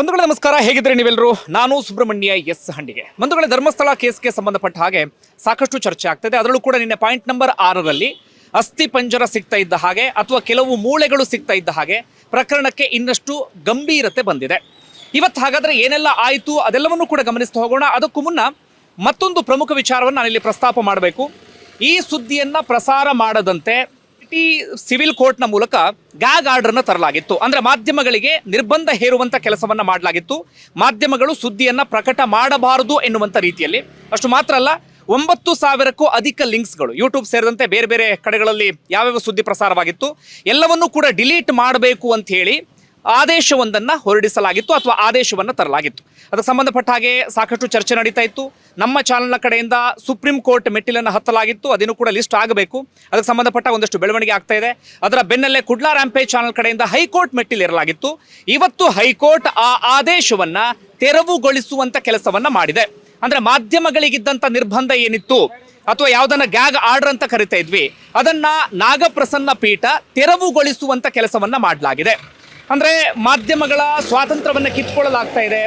ಬಂಧುಗಳೇ, ನಮಸ್ಕಾರ. ಹೇಗಿದ್ರೆ ನೀವೆಲ್ಲರೂ? ನಾನು ಸುಬ್ರಹ್ಮಣ್ಯ ಎಸ್ ಹಂಡಿಗೆ. ಬಂಧುಗಳ, ಧರ್ಮಸ್ಥಳ ಕೇಸ್ಗೆ ಸಂಬಂಧಪಟ್ಟ ಹಾಗೆ ಸಾಕಷ್ಟು ಚರ್ಚೆ ಆಗ್ತದೆ. ಅದರಲ್ಲೂ ಕೂಡ ನಿನ್ನೆ ಪಾಯಿಂಟ್ ನಂಬರ್ ಆರರಲ್ಲಿ ಅಸ್ಥಿ ಪಂಜರ ಸಿಗ್ತಾ ಇದ್ದ ಹಾಗೆ ಅಥವಾ ಕೆಲವು ಮೂಳೆಗಳು ಸಿಗ್ತಾ ಇದ್ದ ಹಾಗೆ ಪ್ರಕರಣಕ್ಕೆ ಇನ್ನಷ್ಟು ಗಂಭೀರತೆ ಬಂದಿದೆ. ಇವತ್ತು ಹಾಗಾದರೆ ಏನೆಲ್ಲ ಆಯಿತು ಅದೆಲ್ಲವನ್ನೂ ಕೂಡ ಗಮನಿಸ್ತಾ ಹೋಗೋಣ. ಅದಕ್ಕೂ ಮುನ್ನ ಮತ್ತೊಂದು ಪ್ರಮುಖ ವಿಚಾರವನ್ನು ನಾನಿಲ್ಲಿ ಪ್ರಸ್ತಾಪ ಮಾಡಬೇಕು. ಈ ಸುದ್ದಿಯನ್ನು ಪ್ರಸಾರ ಮಾಡದಂತೆ ಈ ಸಿವಿಲ್ ಕೋರ್ಟ್ನ ಮೂಲಕ ಗ್ಯಾಗ್ ಆರ್ಡರ್ನ ತರಲಾಗಿತ್ತು. ಅಂದ್ರೆ ಮಾಧ್ಯಮಗಳಿಗೆ ನಿರ್ಬಂಧ ಹೇರುವಂತ ಕೆಲಸವನ್ನು ಮಾಡಲಾಗಿತ್ತು. ಮಾಧ್ಯಮಗಳು ಸುದ್ದಿಯನ್ನು ಪ್ರಕಟ ಮಾಡಬಾರದು ಎನ್ನುವಂಥ ರೀತಿಯಲ್ಲಿ. ಅಷ್ಟು ಮಾತ್ರ ಅಲ್ಲ, ಒಂಬತ್ತು ಸಾವಿರಕ್ಕೂ ಅಧಿಕ ಲಿಂಕ್ಸ್ಗಳು ಯೂಟ್ಯೂಬ್ ಸೇರಿದಂತೆ ಬೇರೆ ಬೇರೆ ಕಡೆಗಳಲ್ಲಿ ಯಾವ್ಯಾವ ಸುದ್ದಿ ಪ್ರಸಾರವಾಗಿತ್ತು, ಎಲ್ಲವನ್ನೂ ಕೂಡ ಡಿಲೀಟ್ ಮಾಡಬೇಕು ಅಂತ ಹೇಳಿ ಆದೇಶವೊಂದನ್ನು ಹೊರಡಿಸಲಾಗಿತ್ತು ಅಥವಾ ಆದೇಶವನ್ನು ತರಲಾಗಿತ್ತು. ಅದಕ್ಕೆ ಸಂಬಂಧಪಟ್ಟ ಹಾಗೆ ಸಾಕಷ್ಟು ಚರ್ಚೆ ನಡೀತಾ ಇತ್ತು. ನಮ್ಮ ಚಾನಲ್ನ ಕಡೆಯಿಂದ ಸುಪ್ರೀಂ ಕೋರ್ಟ್ ಮೆಟ್ಟಿಲನ್ನು ಹತ್ತಲಾಗಿತ್ತು. ಅದನ್ನು ಕೂಡ ಲಿಸ್ಟ್ ಆಗಬೇಕು. ಅದಕ್ಕೆ ಸಂಬಂಧಪಟ್ಟ ಒಂದಷ್ಟು ಬೆಳವಣಿಗೆ ಆಗ್ತಾ ಇದೆ. ಅದರ ಬೆನ್ನಲ್ಲೇ ಕುಡ್ಲಾ ರ್ಯಾಂಪೇ ಚಾನಲ್ ಕಡೆಯಿಂದ ಹೈಕೋರ್ಟ್ ಮೆಟ್ಟಿಲು ಇರಲಾಗಿತ್ತು ಇವತ್ತು ಹೈಕೋರ್ಟ್ ಆ ಆದೇಶವನ್ನು ತೆರವುಗೊಳಿಸುವಂಥ ಕೆಲಸವನ್ನು ಮಾಡಿದೆ. ಅಂದರೆ ಮಾಧ್ಯಮಗಳಿಗಿದ್ದಂಥ ನಿರ್ಬಂಧ ಏನಿತ್ತು? ಅಥವಾ ಯಾವುದನ್ನ ಗ್ಯಾಗ್ ಆರ್ಡರ್ ಅಂತ ಕರಿತಾ ಇದ್ವಿ. ಅದನ್ನ ನಾಗಪ್ರಸನ್ನ ಪೀಠ ತೆರವುಗೊಳಿಸುವಂತ ಕೆಲಸವನ್ನ ಮಾಡಲಾಗಿದೆ. ಅಂದ್ರೆ ಮಾಧ್ಯಮಗಳ ಸ್ವಾತಂತ್ರ್ಯವನ್ನು ಕಿತ್ಕೊಳ್ಳಲಾಗ್ತಾ ಇದೆ.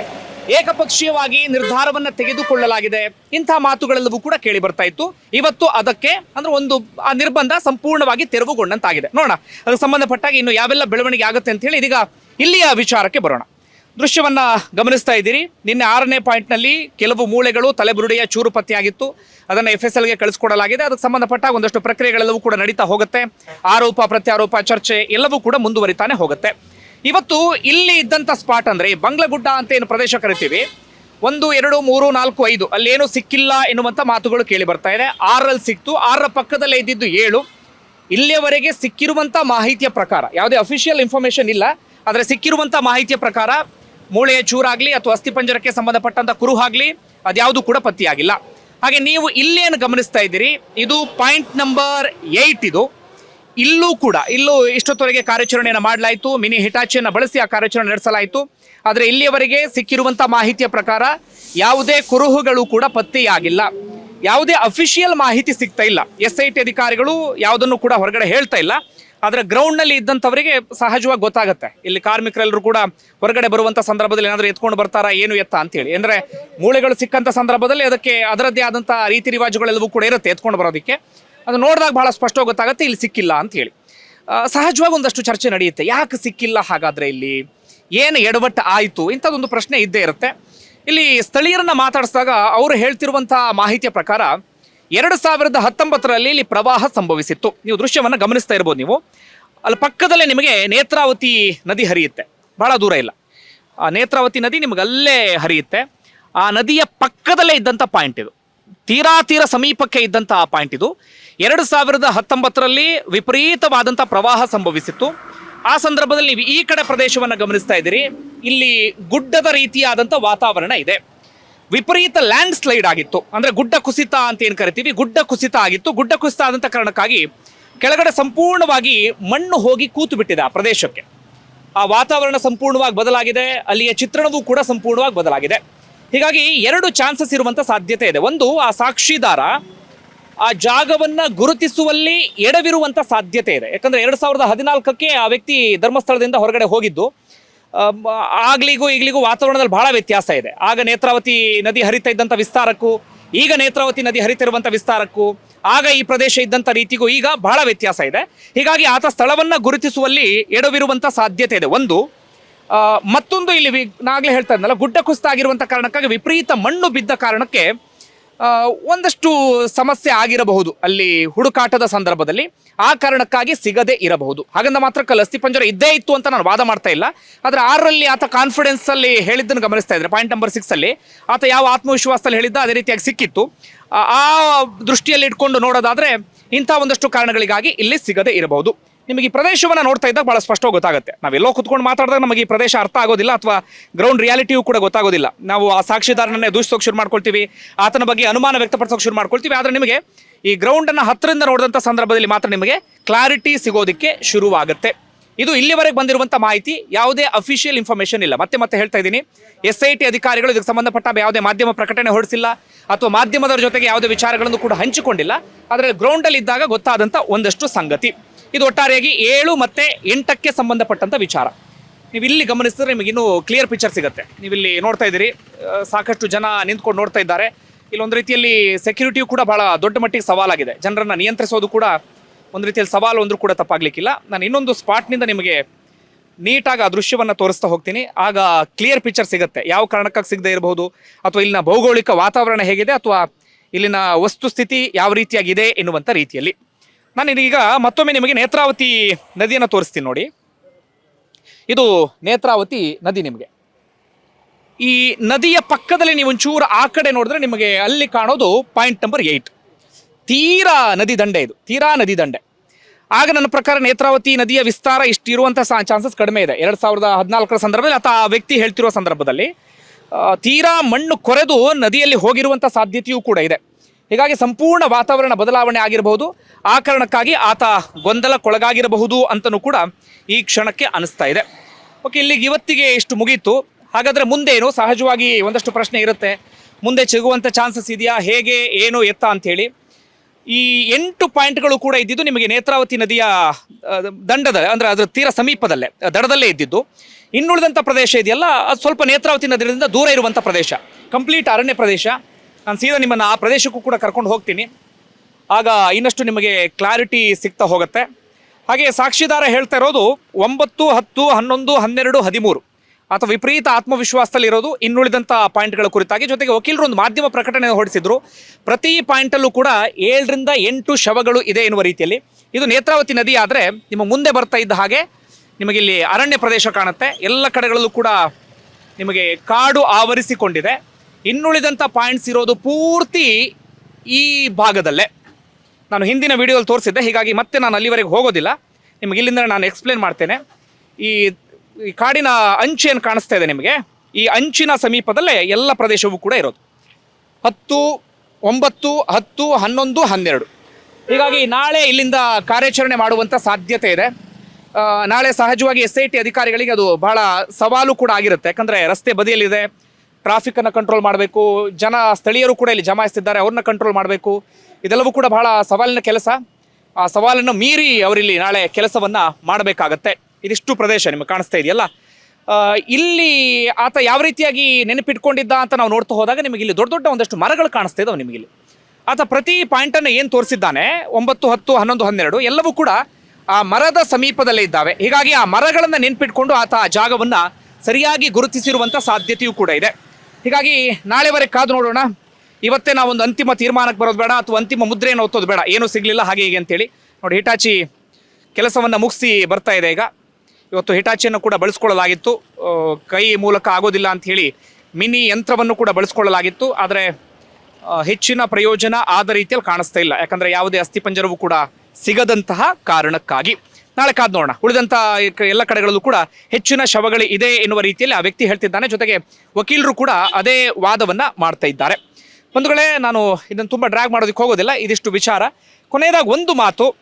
ಏಕಪಕ್ಷೀಯವಾಗಿ ನಿರ್ಧಾರವನ್ನು ತೆಗೆದುಕೊಳ್ಳಲಾಗಿದೆ. ಇಂಥ ಮಾತುಗಳೆಲ್ಲವೂ ಕೂಡ ಕೇಳಿ ಬರ್ತಾ ಇತ್ತು. ಇವತ್ತು ಅದಕ್ಕೆ ಅಂದ್ರೆ ಒಂದು ಆ ನಿರ್ಬಂಧ ಸಂಪೂರ್ಣವಾಗಿ ತೆರವುಗೊಂಡಂತಾಗಿದೆ. ನೋಡೋಣ. ಅದಕ್ಕೆ ಸಂಬಂಧಪಟ್ಟಾಗ ಇನ್ನು ಯಾವೆಲ್ಲ ಬೆಳವಣಿಗೆ ಆಗುತ್ತೆ ಅಂತ ಹೇಳಿ ಇದೀಗ ಇಲ್ಲಿಯ ವಿಚಾರಕ್ಕೆ ಬರೋಣ. ದೃಶ್ಯವನ್ನ ಗಮನಿಸ್ತಾ ಇದ್ದೀರಿ. ನಿನ್ನೆ ಆರನೇ ಪಾಯಿಂಟ್ನಲ್ಲಿ ಕೆಲವು ಮೂಳೆಗಳು ತಲೆಬುರುಡೆಯ ಚೂರು ಪತ್ತೆಯಾಗಿತ್ತು ಅದನ್ನು ಎಫ್ ಎಸ್ ಎಲ್ಗೆ ಕಳಿಸ್ಕೊಡಲಾಗಿದೆ. ಅದಕ್ಕೆ ಸಂಬಂಧಪಟ್ಟ ಒಂದಷ್ಟು ಪ್ರಕ್ರಿಯೆಗಳೆಲ್ಲವೂ ಕೂಡ ನಡೀತಾ ಹೋಗುತ್ತೆ. ಆರೋಪ, ಪ್ರತ್ಯಾರೋಪ, ಚರ್ಚೆ ಎಲ್ಲವೂ ಕೂಡ ಮುಂದುವರಿತಾನೆ ಹೋಗುತ್ತೆ. ಇವತ್ತು ಇಲ್ಲಿ ಇದ್ದಂಥ ಸ್ಪಾಟ್ ಅಂದರೆ ಈ ಬಂಗ್ಲಗುಡ್ಡ ಅಂತ ಏನು ಪ್ರದೇಶ ಕರಿತೀವಿ. ಒಂದು, ಎರಡು, ಮೂರು, ನಾಲ್ಕು, ಐದು. ಏನು ಸಿಕ್ಕಿಲ್ಲ ಎನ್ನುವಂಥ ಮಾತುಗಳು ಕೇಳಿ ಬರ್ತಾ ಇದೆ. ಆರಲ್ಲಿ ಸಿಕ್ತು. ಆರರ ಪಕ್ಕದಲ್ಲೇ ಇದ್ದಿದ್ದು ಏಳು. ಇಲ್ಲಿಯವರೆಗೆ ಸಿಕ್ಕಿರುವಂಥ ಮಾಹಿತಿಯ ಪ್ರಕಾರ, ಯಾವುದೇ ಅಫಿಷಿಯಲ್ ಇನ್ಫಾರ್ಮೇಷನ್ ಇಲ್ಲ, ಆದರೆ ಸಿಕ್ಕಿರುವಂಥ ಮಾಹಿತಿಯ ಪ್ರಕಾರ ಮೂಳೆಯ ಚೂರಾಗಲಿ ಅಥವಾ ಅಸ್ಥಿಪಂಜರಕ್ಕೆ ಸಂಬಂಧಪಟ್ಟಂತ ಕುರುಹಾಗ್ಲಿ ಅದ್ಯಾವುದು ಕೂಡ ಪತ್ತೆಯಾಗಿಲ್ಲ. ಹಾಗೆ ನೀವು ಇಲ್ಲೇನು ಗಮನಿಸ್ತಾ ಇದ್ದೀರಿ? ಇದು ಪಾಯಿಂಟ್ ನಂಬರ್ ಏಯ್ಟ್ ಇದು. ಇಲ್ಲೂ ಕೂಡ, ಇಲ್ಲೂ ಇಷ್ಟೊತ್ತವರೆಗೆ ಕಾರ್ಯಾಚರಣೆಯನ್ನು ಮಾಡಲಾಯಿತು, ಮಿನಿ ಹಿಟಾಚಿಯನ್ನು ಬಳಸಿ ಆ ಕಾರ್ಯಾಚರಣೆ ನಡೆಸಲಾಯಿತು. ಆದರೆ ಇಲ್ಲಿಯವರೆಗೆ ಸಿಕ್ಕಿರುವಂಥ ಮಾಹಿತಿಯ ಪ್ರಕಾರ ಯಾವುದೇ ಕುರುಹುಗಳು ಕೂಡ ಪತ್ತೆಯಾಗಿಲ್ಲ. ಯಾವುದೇ ಅಫಿಷಿಯಲ್ ಮಾಹಿತಿ ಸಿಗ್ತಾ ಇಲ್ಲ. ಎಸ್ ಐ ಟಿ ಅಧಿಕಾರಿಗಳು ಯಾವುದನ್ನು ಕೂಡ ಹೊರಗಡೆ ಹೇಳ್ತಾ ಇಲ್ಲ. ಆದರೆ ಗ್ರೌಂಡ್ನಲ್ಲಿ ಇದ್ದಂಥವರಿಗೆ ಸಹಜವಾಗಿ ಗೊತ್ತಾಗುತ್ತೆ. ಇಲ್ಲಿ ಕಾರ್ಮಿಕರೆಲ್ಲರೂ ಕೂಡ ಹೊರಗಡೆ ಬರುವಂಥ ಸಂದರ್ಭದಲ್ಲಿ ಏನಾದರೂ ಎತ್ಕೊಂಡು ಬರ್ತಾರಾ, ಏನು ಎತ್ತ ಅಂತೇಳಿ. ಅಂದರೆ ಮೂಳೆಗಳು ಸಿಕ್ಕಂಥ ಸಂದರ್ಭದಲ್ಲಿ ಅದಕ್ಕೆ ಅದರದ್ದೇ ಆದಂಥ ರೀತಿ ರಿವಾಜುಗಳೆಲ್ಲವೂ ಕೂಡ ಇರುತ್ತೆ ಎತ್ಕೊಂಡು ಬರೋದಕ್ಕೆ. ಅದು ನೋಡಿದಾಗ ಬಹಳ ಸ್ಪಷ್ಟ ಗೊತ್ತಾಗುತ್ತೆ, ಇಲ್ಲಿ ಸಿಕ್ಕಿಲ್ಲ ಅಂತ ಹೇಳಿ. ಸಹಜವಾಗಿ ಒಂದಷ್ಟು ಚರ್ಚೆ ನಡೆಯುತ್ತೆ. ಯಾಕೆ ಸಿಕ್ಕಿಲ್ಲ ಹಾಗಾದರೆ ಇಲ್ಲಿ? ಏನು ಎಡವಟ್ಟು ಆಯಿತು? ಇಂಥದ್ದೊಂದು ಪ್ರಶ್ನೆ ಇದ್ದೇ ಇರುತ್ತೆ. ಇಲ್ಲಿ ಸ್ಥಳೀಯರನ್ನ ಮಾತಾಡಿಸಿದಾಗ ಅವರು ಹೇಳ್ತಿರುವಂಥ ಮಾಹಿತಿಯ ಪ್ರಕಾರ ಎರಡು ಸಾವಿರದ ಹತ್ತೊಂಬತ್ತರಲ್ಲಿ ಇಲ್ಲಿ ಪ್ರವಾಹ ಸಂಭವಿಸಿತ್ತು. ನೀವು ದೃಶ್ಯವನ್ನು ಗಮನಿಸ್ತಾ ಇರ್ಬೋದು ನೀವು. ಅಲ್ಲಿ ಪಕ್ಕದಲ್ಲೇ ನಿಮಗೆ ನೇತ್ರಾವತಿ ನದಿ ಹರಿಯುತ್ತೆ. ಬಹಳ ದೂರ ಇಲ್ಲ. ಆ ನೇತ್ರಾವತಿ ನದಿ ನಿಮಗೆ ಅಲ್ಲೇ ಹರಿಯುತ್ತೆ. ಆ ನದಿಯ ಪಕ್ಕದಲ್ಲೇ ಇದ್ದಂಥ ಪಾಯಿಂಟ್ ಇದು. ತೀರಾ ತೀರ ಸಮೀಪಕ್ಕೆ ಇದ್ದಂಥ ಪಾಯಿಂಟ್ ಇದು. ಎರಡು ಸಾವಿರದ ಹತ್ತೊಂಬತ್ತರಲ್ಲಿ ವಿಪರೀತವಾದಂಥ ಪ್ರವಾಹ ಸಂಭವಿಸಿತ್ತು. ಆ ಸಂದರ್ಭದಲ್ಲಿ ನೀವು ಈ ಕಡೆ ಪ್ರದೇಶವನ್ನು ಗಮನಿಸ್ತಾ ಇದ್ದೀರಿ. ಇಲ್ಲಿ ಗುಡ್ಡದ ರೀತಿಯಾದಂಥ ವಾತಾವರಣ ಇದೆ. ವಿಪರೀತ ಲ್ಯಾಂಡ್ ಸ್ಲೈಡ್ ಆಗಿತ್ತು. ಅಂದ್ರೆ ಗುಡ್ಡ ಕುಸಿತ ಅಂತ ಏನು ಕರಿತೀವಿ? ಗುಡ್ಡ ಕುಸಿತ ಆಗಿತ್ತು. ಗುಡ್ಡ ಕುಸಿತ ಆದಂಥ ಕಾರಣಕ್ಕಾಗಿ ಕೆಳಗಡೆ ಸಂಪೂರ್ಣವಾಗಿ ಮಣ್ಣು ಹೋಗಿ ಕೂತು ಬಿಟ್ಟಿದೆ ಆ ಪ್ರದೇಶಕ್ಕೆ. ಆ ವಾತಾವರಣ ಸಂಪೂರ್ಣವಾಗಿ ಬದಲಾಗಿದೆ. ಅಲ್ಲಿಯ ಚಿತ್ರಣವೂ ಕೂಡ ಸಂಪೂರ್ಣವಾಗಿ ಬದಲಾಗಿದೆ. ಹೀಗಾಗಿ ಎರಡು ಚಾನ್ಸಸ್ ಇರುವಂತ ಸಾಧ್ಯತೆ ಇದೆ. ಒಂದು, ಆ ಸಾಕ್ಷಿದಾರ ಆ ಜಾಗವನ್ನ ಗುರುತಿಸುವಲ್ಲಿ ಎಡವಿರುವಂತ ಸಾಧ್ಯತೆ ಇದೆ. ಯಾಕಂದ್ರೆ ಎರಡ್ ಸಾವಿರದ ಹದಿನಾಲ್ಕಕ್ಕೆ ಆ ವ್ಯಕ್ತಿ ಧರ್ಮಸ್ಥಳದಿಂದ ಹೊರಗಡೆ ಹೋಗಿದ್ದು. ಆಗ್ಲಿಗೂ ಈಗ್ಲಿಗೂ ವಾತಾವರಣದಲ್ಲಿ ಬಹಳ ವ್ಯತ್ಯಾಸ ಇದೆ. ಆಗ ನೇತ್ರಾವತಿ ನದಿ ಹರಿತಾ ಇದ್ದಂಥ ವಿಸ್ತಾರಕ್ಕೂ, ಈಗ ನೇತ್ರಾವತಿ ನದಿ ಹರಿತಿರುವಂಥ ವಿಸ್ತಾರಕ್ಕೂ, ಆಗ ಈ ಪ್ರದೇಶ ಇದ್ದಂಥ ರೀತಿಗೂ ಈಗ ಬಹಳ ವ್ಯತ್ಯಾಸ ಇದೆ. ಹೀಗಾಗಿ ಆತ ಸ್ಥಳವನ್ನ ಗುರುತಿಸುವಲ್ಲಿ ಎಡವಿರುವಂಥ ಸಾಧ್ಯತೆ ಇದೆ. ಒಂದು ಮತ್ತೊಂದು ಇಲ್ಲಿ ನಾಗ್ಲೇ ಹೇಳ್ತಾ ಇದ್ನಲ್ಲ, ಗುಡ್ಡ ಕುಸಿತ ಆಗಿರುವಂಥ ಕಾರಣಕ್ಕಾಗಿ ವಿಪರೀತ ಮಣ್ಣು ಬಿದ್ದ ಕಾರಣಕ್ಕೆ ಒಂದಷ್ಟು ಸಮಸ್ಯೆ ಆಗಿರಬಹುದು ಅಲ್ಲಿ ಹುಡುಕಾಟದ ಸಂದರ್ಭದಲ್ಲಿ. ಆ ಕಾರಣಕ್ಕಾಗಿ ಸಿಗದೆ ಇರಬಹುದು. ಹಾಗಂದ ಮಾತ್ರ ಅಸ್ಥಿ ಪಂಜರ ಇದ್ದೇ ಇತ್ತು ಅಂತ ನಾನು ವಾದ ಮಾಡ್ತಾ ಇಲ್ಲ. ಆದರೆ ಆರರಲ್ಲಿ ಆತ ಕಾನ್ಫಿಡೆನ್ಸ್ ಅಲ್ಲಿ ಹೇಳಿದ್ದನ್ನು ಗಮನಿಸ್ತಾ ಇದ್ದಾರೆ ಪಾಯಿಂಟ್ ನಂಬರ್ ಸಿಕ್ಸ್ ಅಲ್ಲಿ. ಆತ ಯಾವ ಆತ್ಮವಿಶ್ವಾಸದಲ್ಲಿ ಹೇಳಿದ್ದ ಅದೇ ರೀತಿಯಾಗಿ ಸಿಕ್ಕಿತ್ತು. ಆ- ಆ ದೃಷ್ಟಿಯಲ್ಲಿ ಇಟ್ಕೊಂಡು ನೋಡೋದಾದ್ರೆ ಇಂಥ ಒಂದಷ್ಟು ಕಾರಣಗಳಿಗಾಗಿ ಇಲ್ಲಿ ಸಿಗದೆ ಇರಬಹುದು. ನಿಮಗೆ ಈ ಪ್ರದೇಶವನ್ನು ನೋಡ್ತಾ ಇದ್ದಾಗ ಭಾಳ ಸ್ಪಷ್ಟವಾಗಿ ಗೊತ್ತಾಗುತ್ತೆ. ನಾವೆಲ್ಲೋ ಕುತ್ಕೊಂಡು ಮಾತಾಡಿದಾಗ ನಮಗೆ ಈ ಪ್ರದೇಶ ಅರ್ಥ ಆಗೋದಿಲ್ಲ ಅಥವಾ ಗ್ರೌಂಡ್ ರಿಯಾಲಿಟಿಯೂ ಕೂಡ ಗೊತ್ತಾಗೋದಿಲ್ಲ. ನಾವು ಆ ಸಾಕ್ಷಿದಾರನನ್ನೇ ದೂಷಿಸೋಕೆ ಶುರು ಮಾಡ್ಕೊಳ್ತೀವಿ, ಆತನ ಬಗ್ಗೆ ಅನುಮಾನ ವ್ಯಕ್ತಪಡಿಸೋಕೆ ಶುರು ಮಾಡ್ಕೊಳ್ತೀವಿ. ಆದರೆ ನಿಮಗೆ ಈ ಗ್ರೌಂಡನ್ನು ಹತ್ತಿರದಿಂದ ಹತ್ತರಿಂದ ನೋಡಿದಂಥ ಸಂದರ್ಭದಲ್ಲಿ ಮಾತ್ರ ನಿಮಗೆ ಕ್ಲಾರಿಟಿ ಸಿಗೋದಕ್ಕೆ ಶುರುವಾಗುತ್ತೆ. ಇದು ಇಲ್ಲಿವರೆಗೆ ಬಂದಿರುವಂಥ ಮಾಹಿತಿ. ಯಾವುದೇ ಅಫಿಷಿಯಲ್ ಇನ್ಫಾರ್ಮೇಷನ್ ಇಲ್ಲ. ಮತ್ತೆ ಮತ್ತೆ ಹೇಳ್ತಾ ಇದ್ದೀನಿ. ಎಸ್ ಐ ಟಿ ಅಧಿಕಾರಿಗಳು ಇದಕ್ಕೆ ಸಂಬಂಧಪಟ್ಟ ಯಾವುದೇ ಮಾಧ್ಯಮ ಪ್ರಕಟಣೆ ಹೊರಡಿಸಿಲ್ಲ ಅಥವಾ ಮಾಧ್ಯಮದವರ ಜೊತೆಗೆ ಯಾವುದೇ ವಿಚಾರಗಳನ್ನು ಕೂಡ ಹಂಚಿಕೊಂಡಿಲ್ಲ. ಆದರೆ ಗ್ರೌಂಡಲ್ಲಿ ಇದ್ದಾಗ ಗೊತ್ತಾದಂಥ ಒಂದಷ್ಟು ಸಂಗತಿ. ಇದು ಒಟ್ಟಾರೆಯಾಗಿ ಏಳು ಮತ್ತೆ ಎಂಟಕ್ಕೆ ಸಂಬಂಧಪಟ್ಟಂತ ವಿಚಾರ. ನೀವು ಇಲ್ಲಿ ಗಮನಿಸಿದ್ರೆ ನಿಮಗೆ ಇನ್ನೂ ಕ್ಲಿಯರ್ ಪಿಕ್ಚರ್ ಸಿಗುತ್ತೆ. ನೀವು ಇಲ್ಲಿ ನೋಡ್ತಾ ಇದ್ದೀರಿ ಸಾಕಷ್ಟು ಜನ ನಿಂತ್ಕೊಂಡು ನೋಡ್ತಾ ಇದ್ದಾರೆ. ಇಲ್ಲೊಂದು ರೀತಿಯಲ್ಲಿ ಸೆಕ್ಯೂರಿಟಿಯು ಕೂಡ ಬಹಳ ದೊಡ್ಡ ಮಟ್ಟಿಗೆ ಸವಾಲಾಗಿದೆ. ಜನರನ್ನು ನಿಯಂತ್ರಿಸೋದು ಕೂಡ ಒಂದು ರೀತಿಯಲ್ಲಿ ಸವಾಲು ಅಂದರೂ ಕೂಡ ತಪ್ಪಾಗಲಿಕ್ಕಿಲ್ಲ. ನಾನು ಇನ್ನೊಂದು ಸ್ಪಾಟ್ನಿಂದ ನಿಮಗೆ ನೀಟಾಗಿ ಆ ದೃಶ್ಯವನ್ನು ತೋರಿಸ್ತಾ ಹೋಗ್ತೀನಿ. ಆಗ ಕ್ಲಿಯರ್ ಪಿಕ್ಚರ್ ಸಿಗುತ್ತೆ. ಯಾವ ಕಾರಣಕ್ಕಾಗಿ ಸಿಗದೆ ಇರಬಹುದು? ಅಥವಾ ಇಲ್ಲಿನ ಭೌಗೋಳಿಕ ವಾತಾವರಣ ಹೇಗಿದೆ? ಅಥವಾ ಇಲ್ಲಿನ ವಸ್ತುಸ್ಥಿತಿ ಯಾವ ರೀತಿಯಾಗಿದೆ ಎನ್ನುವಂಥ ರೀತಿಯಲ್ಲಿ. ನಾನು ಇದೀಗ ಮತ್ತೊಮ್ಮೆ ನಿಮಗೆ ನೇತ್ರಾವತಿ ನದಿಯನ್ನು ತೋರಿಸ್ತೀನಿ ನೋಡಿ. ಇದು ನೇತ್ರಾವತಿ ನದಿ ನಿಮಗೆ. ಈ ನದಿಯ ಪಕ್ಕದಲ್ಲಿ ನೀವು ಒಂಚೂರು ಆ ಕಡೆ ನೋಡಿದ್ರೆ ನಿಮಗೆ ಅಲ್ಲಿ ಕಾಣೋದು ಪಾಯಿಂಟ್ ನಂಬರ್ ಏಯ್ಟ್ ತೀರಾ ನದಿ ದಂಡೆ ಇದು. ತೀರಾ ನದಿ ದಂಡೆ. ಆಗ ನನ್ನ ಪ್ರಕಾರ ನೇತ್ರಾವತಿ ನದಿಯ ವಿಸ್ತಾರ ಇಷ್ಟು ಇರುವಂಥ ಚಾನ್ಸಸ್ ಕಡಿಮೆ ಇದೆ. ಎರಡು ಸಾವಿರದ ಹದಿನಾಲ್ಕರ ಸಂದರ್ಭದಲ್ಲಿ ಅಥವಾ ಆ ವ್ಯಕ್ತಿ ಹೇಳ್ತಿರೋ ಸಂದರ್ಭದಲ್ಲಿ ತೀರಾ ಮಣ್ಣು ಕೊರೆದು ನದಿಯಲ್ಲಿ ಹೋಗಿರುವಂಥ ಸಾಧ್ಯತೆಯೂ ಕೂಡ ಇದೆ. ಹೀಗಾಗಿ ಸಂಪೂರ್ಣ ವಾತಾವರಣ ಬದಲಾವಣೆ ಆಗಿರಬಹುದು. ಆ ಕಾರಣಕ್ಕಾಗಿ ಆತ ಗೊಂದಲಕ್ಕೊಳಗಾಗಿರಬಹುದು ಅಂತಲೂ ಕೂಡ ಈ ಕ್ಷಣಕ್ಕೆ ಅನಿಸ್ತಾ ಇದೆ. ಓಕೆ, ಇಲ್ಲಿಗೆ ಇವತ್ತಿಗೆ ಇಷ್ಟು ಮುಗೀತು. ಹಾಗಾದರೆ ಮುಂದೇನು? ಸಹಜವಾಗಿ ಒಂದಷ್ಟು ಪ್ರಶ್ನೆ ಇರುತ್ತೆ. ಮುಂದೆ ಸಿಗುವಂಥ ಚಾನ್ಸಸ್ ಇದೆಯಾ? ಹೇಗೆ? ಏನು ಎತ್ತ ಅಂಥೇಳಿ. ಈ ಎಂಟು ಪಾಯಿಂಟ್ಗಳು ಕೂಡ ಇದ್ದಿದ್ದು ನಿಮಗೆ ನೇತ್ರಾವತಿ ನದಿಯ ದಂಡದ, ಅಂದರೆ ಅದರ ತೀರ ಸಮೀಪದಲ್ಲೇ ದಡದಲ್ಲೇ ಇದ್ದಿದ್ದು. ಇನ್ನುಳಿದಂಥ ಪ್ರದೇಶ ಇದೆಯಲ್ಲ, ಅದು ಸ್ವಲ್ಪ ನೇತ್ರಾವತಿ ನದಿಯಿಂದ ದೂರ ಇರುವಂಥ ಪ್ರದೇಶ. ಕಂಪ್ಲೀಟ್ ಅರಣ್ಯ ಪ್ರದೇಶ. ನಾನು ಸೀದಾ ನಿಮ್ಮನ್ನು ಆ ಪ್ರದೇಶಕ್ಕೂ ಕೂಡ ಕರ್ಕೊಂಡು ಹೋಗ್ತೀನಿ. ಆಗ ಇನ್ನಷ್ಟು ನಿಮಗೆ ಕ್ಲಾರಿಟಿ ಸಿಗ್ತಾ ಹೋಗುತ್ತೆ. ಹಾಗೆ ಸಾಕ್ಷಿದಾರ ಹೇಳ್ತಾ ಇರೋದು ಒಂಬತ್ತು, ಹತ್ತು, ಹನ್ನೊಂದು, ಹನ್ನೆರಡು, ಹದಿಮೂರು. ಅಥವಾ ವಿಪರೀತ ಆತ್ಮವಿಶ್ವಾಸದಲ್ಲಿ ಇರೋದು ಇನ್ನುಳಿದಂಥ ಪಾಯಿಂಟ್ಗಳ ಕುರಿತಾಗಿ. ಜೊತೆಗೆ ವಕೀಲರು ಒಂದು ಮಾಧ್ಯಮ ಪ್ರಕಟಣೆ ಹೊರಡಿಸಿದ್ರು. ಪ್ರತಿ ಪಾಯಿಂಟಲ್ಲೂ ಕೂಡ ಏಳರಿಂದ ಎಂಟು ಶವಗಳು ಇದೆ ಎನ್ನುವ ರೀತಿಯಲ್ಲಿ. ಇದು ನೇತ್ರಾವತಿ ನದಿ ಆದರೆ ನಿಮ್ಮ ಮುಂದೆ ಬರ್ತಾ ಇದ್ದ ಹಾಗೆ ನಿಮಗೆ ಇಲ್ಲಿ ಅರಣ್ಯ ಪ್ರದೇಶ ಕಾಣುತ್ತೆ. ಎಲ್ಲ ಕಡೆಗಳಲ್ಲೂ ಕೂಡ ನಿಮಗೆ ಕಾಡು ಆವರಿಸಿಕೊಂಡಿದೆ. ಇನ್ನುಳಿದಂಥ ಪಾಯಿಂಟ್ಸ್ ಇರೋದು ಪೂರ್ತಿ ಈ ಭಾಗದಲ್ಲೇ. ನಾನು ಹಿಂದಿನ ವಿಡಿಯೋದಲ್ಲಿ ತೋರಿಸಿದ್ದೆ, ಹೀಗಾಗಿ ಮತ್ತೆ ನಾನು ಅಲ್ಲಿವರೆಗೆ ಹೋಗೋದಿಲ್ಲ. ನಿಮಗೆ ಇಲ್ಲಿಂದ ನಾನು ಎಕ್ಸ್ಪ್ಲೇನ್ ಮಾಡ್ತೇನೆ. ಈ ಈ ಕಾಡಿನ ಅಂಚು ಏನು ಕಾಣಿಸ್ತಾ ಇದೆ ನಿಮಗೆ? ಈ ಅಂಚಿನ ಸಮೀಪದಲ್ಲೇ ಎಲ್ಲ ಪ್ರದೇಶವೂ ಕೂಡ ಇರೋದು. ಹತ್ತು, ಒಂಬತ್ತು, ಹತ್ತು, ಹನ್ನೊಂದು, ಹನ್ನೆರಡು. ಹೀಗಾಗಿ ನಾಳೆ ಇಲ್ಲಿಂದ ಕಾರ್ಯಾಚರಣೆ ಮಾಡುವಂಥ ಸಾಧ್ಯತೆ ಇದೆ. ನಾಳೆ ಸಹಜವಾಗಿ ಎಸ್ ಐ ಟಿ ಅಧಿಕಾರಿಗಳಿಗೆ ಅದು ಬಹಳ ಸವಾಲು ಕೂಡ ಆಗಿರುತ್ತೆ. ಯಾಕಂದರೆ ರಸ್ತೆ ಬದಿಯಲ್ಲಿದೆ ಟ್ರಾಫಿಕನ್ನು ಕಂಟ್ರೋಲ್ ಮಾಡಬೇಕು. ಜನ, ಸ್ಥಳೀಯರು ಕೂಡ ಇಲ್ಲಿ ಜಮಾಯಿಸ್ತಿದ್ದಾರೆ, ಅವ್ರನ್ನ ಕಂಟ್ರೋಲ್ ಮಾಡಬೇಕು. ಇದೆಲ್ಲವೂ ಕೂಡ ಬಹಳ ಸವಾಲಿನ ಕೆಲಸ. ಆ ಸವಾಲನ್ನು ಮೀರಿ ಅವರಿಲ್ಲಿ ನಾಳೆ ಕೆಲಸವನ್ನ ಮಾಡಬೇಕಾಗತ್ತೆ. ಇದಿಷ್ಟು ಪ್ರದೇಶ ನಿಮಗೆ ಕಾಣಿಸ್ತಾ ಇದೆಯಲ್ಲ? ಇಲ್ಲಿ ಆತ ಯಾವ ರೀತಿಯಾಗಿ ನೆನಪಿಟ್ಕೊಂಡಿದ್ದ ಅಂತ ನಾವು ನೋಡ್ತಾ ಹೋದಾಗ ನಿಮಗೆ ಇಲ್ಲಿ ದೊಡ್ಡ ದೊಡ್ಡ ಒಂದಷ್ಟು ಮರಗಳು ಕಾಣಿಸ್ತಾ ಇದಾವೆ ನಿಮಗೆ ಇಲ್ಲಿ. ಆತ ಪ್ರತಿ ಪಾಯಿಂಟನ್ನು ಏನು ತೋರಿಸಿದ್ದಾನೆ? ಒಂಬತ್ತು, ಹತ್ತು, ಹನ್ನೊಂದು, ಹನ್ನೆರಡು, ಎಲ್ಲವೂ ಕೂಡ ಆ ಮರದ ಸಮೀಪದಲ್ಲೇ ಇದ್ದಾವೆ. ಹೀಗಾಗಿ ಆ ಮರಗಳನ್ನು ನೆನ್ಪಿಟ್ಕೊಂಡು ಆತ ಆ ಜಾಗವನ್ನು ಸರಿಯಾಗಿ ಗುರುತಿಸಿರುವಂಥ ಸಾಧ್ಯತೆಯೂ ಕೂಡ ಇದೆ. ಹೀಗಾಗಿ ನಾಳೆವರೆಗೆ ಕಾದು ನೋಡೋಣ. ಇವತ್ತೇ ನಾವೊಂದು ಅಂತಿಮ ತೀರ್ಮಾನಕ್ಕೆ ಬರೋದು ಬೇಡ ಅಥವಾ ಅಂತಿಮ ಮುದ್ರೆಯನ್ನು ಒತ್ತೋದು ಬೇಡ. ಏನೂ ಸಿಗಲಿಲ್ಲ ಹಾಗೆ ಹೀಗೆ ಅಂತೇಳಿ. ನೋಡಿ, ಹಿಟಾಚಿ ಕೆಲಸವನ್ನು ಮುಗಿಸಿ ಬರ್ತಾ ಇದೆ ಈಗ. ಇವತ್ತು ಹಿಟಾಚಿಯನ್ನು ಕೂಡ ಬಳಸ್ಕೊಳ್ಳಲಾಗಿತ್ತು. ಕೈ ಮೂಲಕ ಆಗೋದಿಲ್ಲ ಅಂತ ಹೇಳಿ ಮಿನಿ ಯಂತ್ರವನ್ನು ಕೂಡ ಬಳಸ್ಕೊಳ್ಳಲಾಗಿತ್ತು. ಆದರೆ ಹೆಚ್ಚಿನ ಪ್ರಯೋಜನ ಆದ ರೀತಿಯಲ್ಲಿ ಕಾಣಿಸ್ತಾ ಇಲ್ಲ. ಯಾಕಂದರೆ ಯಾವುದೇ ಅಸ್ಥಿಪಂಜರವೂ ಕೂಡ ಸಿಗದಂತಹ ಕಾರಣಕ್ಕಾಗಿ. ನಾಳೆ ಕಾದ್ ನೋಡೋಣ. ಉಳಿದಂಥ ಎಲ್ಲ ಕಡೆಗಳಲ್ಲೂ ಕೂಡ ಹೆಚ್ಚಿನ ಶವಗಳು ಇದೆ ಎನ್ನುವ ರೀತಿಯಲ್ಲಿ ಆ ವ್ಯಕ್ತಿ ಹೇಳ್ತಿದ್ದಾನೆ. ಜೊತೆಗೆ ವಕೀಲರು ಕೂಡ ಅದೇ ವಾದವನ್ನು ಮಾಡ್ತಾ ಇದ್ದಾರೆ. ಬಂಧುಗಳೇ, ನಾನು ಇದನ್ನು ತುಂಬ ಡ್ರ್ಯಾಗ್ ಮಾಡೋದಕ್ಕೆ ಹೋಗೋದಿಲ್ಲ. ಇದಿಷ್ಟು ವಿಚಾರ. ಕೊನೆಯದಾಗಿ ಒಂದು ಮಾತು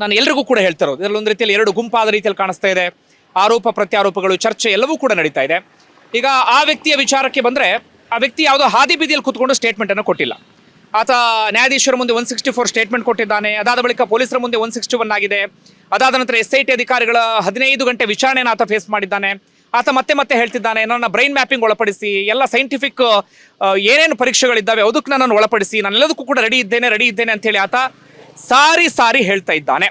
ನಾನು ಎಲ್ರಿಗೂ ಕೂಡ ಹೇಳ್ತಾ ಇರೋದು. ಒಂದು ರೀತಿಯಲ್ಲಿ ಎರಡು ಗುಂಪಾದ ರೀತಿಯಲ್ಲಿ ಕಾಣಿಸ್ತಾ ಇದೆ. ಆರೋಪ, ಪ್ರತ್ಯಾರೋಪಗಳು, ಚರ್ಚೆ ಎಲ್ಲವೂ ಕೂಡ ನಡೀತಾ ಇದೆ. ಈಗ ಆ ವ್ಯಕ್ತಿಯ ವಿಚಾರಕ್ಕೆ ಬಂದರೆ ಆ ವ್ಯಕ್ತಿ ಯಾವುದೋ ಹಾದಿ ಬೀದಿಯಲ್ಲಿ ಕೂತ್ಕೊಂಡು ಸ್ಟೇಟ್ಮೆಂಟನ್ನು ಕೊಟ್ಟಿಲ್ಲ. ಆತ ನ್ಯಾಯಾಧೀಶರ ಮುಂದೆ ಒನ್ ಸಿಕ್ಸ್ಟಿ ಫೋರ್ ಸ್ಟೇಟ್ಮೆಂಟ್ ಕೊಟ್ಟಿದ್ದಾನೆ. ಅದಾದ ಬಳಿಕ ಪೊಲೀಸರ ಮುಂದೆ ಒನ್ ಸಿಕ್ಸ್ಟಿ ಒನ್ ಆಗಿದೆ. ಅದಾದ ನಂತರ ಎಸ್ ಐ ಟಿ ಅಧಿಕಾರಿಗಳ ಹದಿನೈದು ಗಂಟೆ ವಿಚಾರಣೆಯನ್ನು ಆತ ಫೇಸ್ ಮಾಡಿದ್ದಾನೆ. ಆತ ಮತ್ತೆ ಮತ್ತೆ ಹೇಳ್ತಿದ್ದಾನೆ, ನನ್ನ ಬ್ರೈನ್ ಮ್ಯಾಪಿಂಗ್ ಒಳಪಡಿಸಿ, ಎಲ್ಲ ಸೈಂಟಿಫಿಕ್ ಏನೇನು ಪರೀಕ್ಷೆಗಳಿದ್ದಾವೆ, ಅದಕ್ಕೆ ನನ್ನನ್ನು ಒಳಪಡಿಸಿ ನಾನೆಲ್ಲದಕ್ಕೂ ಕೂಡ ರೆಡಿ ಇದ್ದೇನೆ ರೆಡಿ ಇದ್ದೇನೆ ಅಂತೇಳಿ ಆತ ಸಾರಿ ಸಾರಿ ಹೇಳ್ತಾ ಇದ್ದಾನೆ.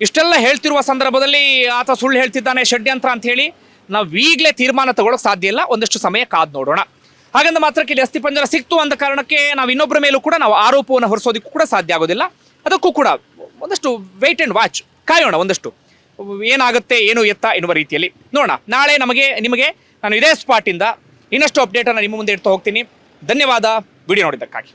ಇಷ್ಟೆಲ್ಲ ಹೇಳ್ತಿರುವ ಸಂದರ್ಭದಲ್ಲಿ ಆತ ಸುಳ್ಳು ಹೇಳ್ತಿದ್ದಾನೆ ಷಡ್ಯಂತ್ರ ಅಂತ ಹೇಳಿ. ನಾವು ಈಗಲೇ ತೀರ್ಮಾನ ತಗೊಳ್ಳೋಕೆ ಸಾಧ್ಯ ಇಲ್ಲ. ಒಂದಷ್ಟು ಸಮಯ ಕಾದ್ ನೋಡೋಣ. ಹಾಗಂದ ಮಾತ್ರಕ್ಕೆ ಇಲ್ಲಿ ಅಸ್ಥಿಪಂಜರ ಸಿಕ್ತು ಅಂದ ಕಾರಣಕ್ಕೆ ನಾವು ಇನ್ನೊಬ್ಬರ ಮೇಲೂ ಕೂಡ ನಾವು ಆರೋಪವನ್ನು ಹೊರಿಸೋದಕ್ಕೂ ಕೂಡ ಸಾಧ್ಯ ಆಗೋದಿಲ್ಲ. ಅದಕ್ಕೂ ಕೂಡ ಒಂದಷ್ಟು ವೆಯ್ಟ್ ಆ್ಯಂಡ್ ವಾಚ್ ಕಾಯೋಣ ಒಂದಷ್ಟು. ಏನಾಗುತ್ತೆ, ಏನು ಎತ್ತ ಎನ್ನುವ ರೀತಿಯಲ್ಲಿ. ನೋಡೋಣ. ನಾಳೆ ನಮಗೆ, ನಿಮಗೆ ನಾನು ಇದೇ ಸ್ಪಾಟಿಂದ ಇನ್ನಷ್ಟು ಅಪ್ಡೇಟನ್ನು ನಿಮ್ಮ ಮುಂದೆ ಇಡ್ತಾ ಹೋಗ್ತೀನಿ. ಧನ್ಯವಾದ. ವಿಡಿಯೋ ನೋಡಿದ್ದಕ್ಕಾಗಿ.